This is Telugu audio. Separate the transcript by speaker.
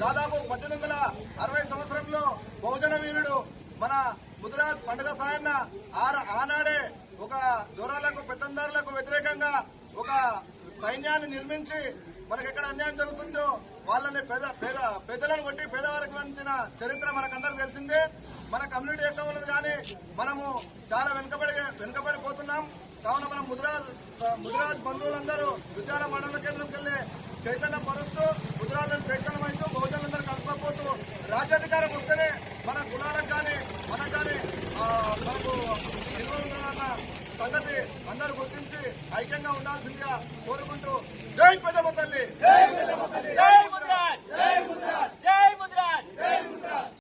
Speaker 1: దాదాపు పద్దెనిమిది వందల అరవై సంవత్సరంలో బహుజన వీరుడు మన గుజరాత్ పండుగ సాయన్న ఆనాడే ఒక దూరాలకు పెత్తందారులకు వ్యతిరేకంగా ఒక సైన్యాన్ని నిర్మించి మనకి ఎక్కడ అన్యాయం జరుగుతుందో వాళ్ళని పేద పేద పేదలను కొట్టి పేదవారికి వంచిన చరిత్ర మనకందరికి తెలిసిందే. మన కమ్యూనిటీ ఎక్కువ ఉన్నది కానీ మనము చాలా వెనుకబడి వెనుకబడిపోతున్నాం. కావున మన ముదిరాజ్ ముదిరాజ్ బంధువులందరూ విద్యాల మండల కేంద్రంకి వెళ్ళి చైతన్యం కులాలకు కానీ మనకు కానీ మనకు నిల్వ ఉండాలన్న సంగతి అందరూ గుర్తించి ఐక్యంగా ఉండాల్సిందిగా కోరుకుంటూ జై పెద్దమ్మ తల్లి! జై